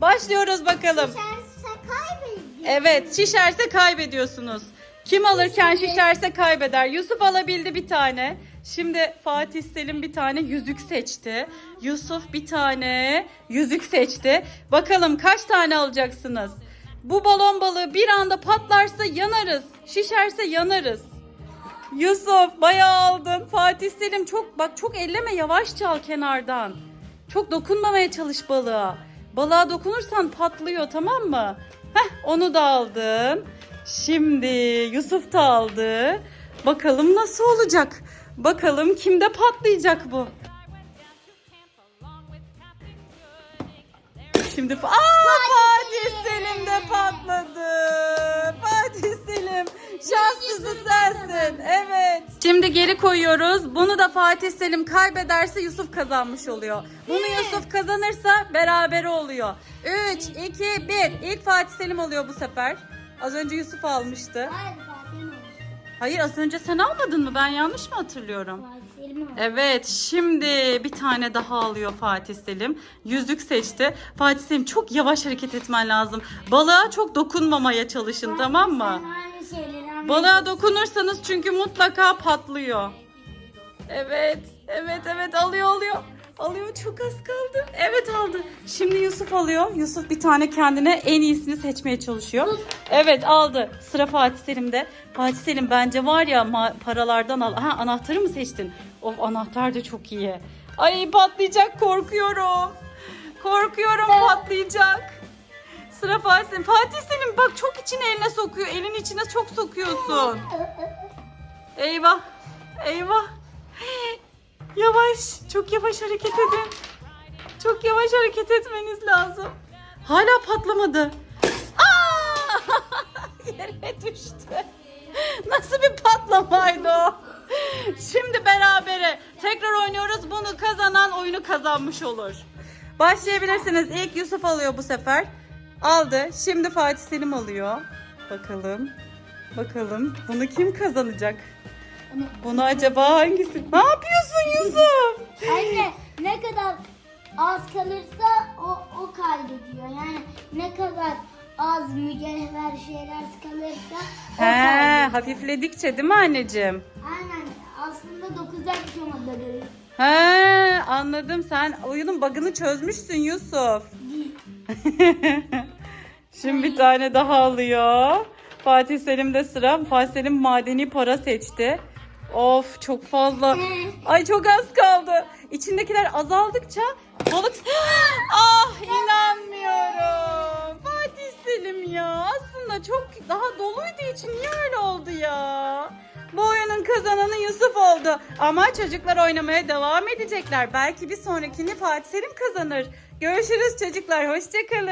Başlıyoruz bakalım. Evet şişerse kaybediyorsunuz. Kim alırken şişerse kaybeder. Yusuf alabildi bir tane. Şimdi Fatih Selim bir tane yüzük seçti. Yusuf bir tane yüzük seçti. Bakalım kaç tane alacaksınız? Bu balon balığı bir anda patlarsa yanarız. Şişerse yanarız. Yusuf bayağı aldın. Fatih Selim çok bak çok elleme yavaş çal kenardan. Çok dokunmamaya çalış balığa. Balığa dokunursan patlıyor tamam mı? Heh onu da aldın. Şimdi Yusuf da aldı. Bakalım nasıl olacak? Bakalım kimde patlayacak bu? Şimdi Aa, Fatih Selim de patladı. Fatih Selim şanslısı sensin. Evet. Şimdi geri koyuyoruz. Bunu da Fatih Selim kaybederse Yusuf kazanmış oluyor. Bunu Yusuf kazanırsa beraber oluyor. 3, 2, 1. İlk Fatih Selim alıyor bu sefer. Az önce Yusuf almıştı. Hayır Fatih mi? Hayır az önce sen almadın mı? Ben yanlış mı hatırlıyorum? Fatih mi? Evet şimdi bir tane daha alıyor Fatih Selim. Yüzük seçti. Fatih Selim çok yavaş hareket etmen lazım. Balığa çok dokunmamaya çalışın tamam mı? Sen aynı şeyleri. Balığa dokunursanız çünkü mutlaka patlıyor. Evet, evet, evet alıyor alıyor. Alıyor çok az kaldı. Evet aldı. Şimdi Yusuf alıyor. Yusuf bir tane kendine en iyisini seçmeye çalışıyor. Evet aldı. Sıra Fatih Selim'de. Fatih Selim bence var ya paralardan al. Ha anahtarı mı seçtin? Of anahtar da çok iyi. Ay patlayacak korkuyorum. Korkuyorum patlayacak. Sıra Fatih Selim. Fatih Selim bak çok içine eline sokuyor. Elin içine çok sokuyorsun. Eyvah. Eyvah. Yavaş. Çok yavaş hareket edin. Çok yavaş hareket etmeniz lazım. Hala patlamadı. Aa! Yere düştü. Nasıl bir patlamaydı o? Şimdi berabere. Tekrar oynuyoruz. Bunu kazanan oyunu kazanmış olur. Başlayabilirsiniz. İlk Yusuf alıyor bu sefer. Aldı. Şimdi Fatih Selim alıyor. Bakalım. Bakalım bunu kim kazanacak? Bunu acaba hangisi? Ne yapıyorsun Yusuf? Anne ne kadar az kalırsa o, o kaybediyor. Yani ne kadar az mücevher şeyler kalırsa o He, kaybediyor. hafifledikçe değil mi anneciğim? Aynen aslında dokuzak şomada böyle. He, anladım. Sen oyunun bug'ını çözmüşsün Yusuf. Şimdi bir tane daha alıyor. Fatih Selim'de sıra. Fatih Selim madeni para seçti. Of çok fazla. Ay çok az kaldı. İçindekiler azaldıkça balık... Ah inanmıyorum. Fatih Selim ya. Aslında çok daha doluydu için niye öyle oldu ya? Bu oyunun kazananı Yusuf oldu. Ama çocuklar oynamaya devam edecekler. Belki bir sonrakini Fatih Selim kazanır. Görüşürüz çocuklar. Hoşçakalın.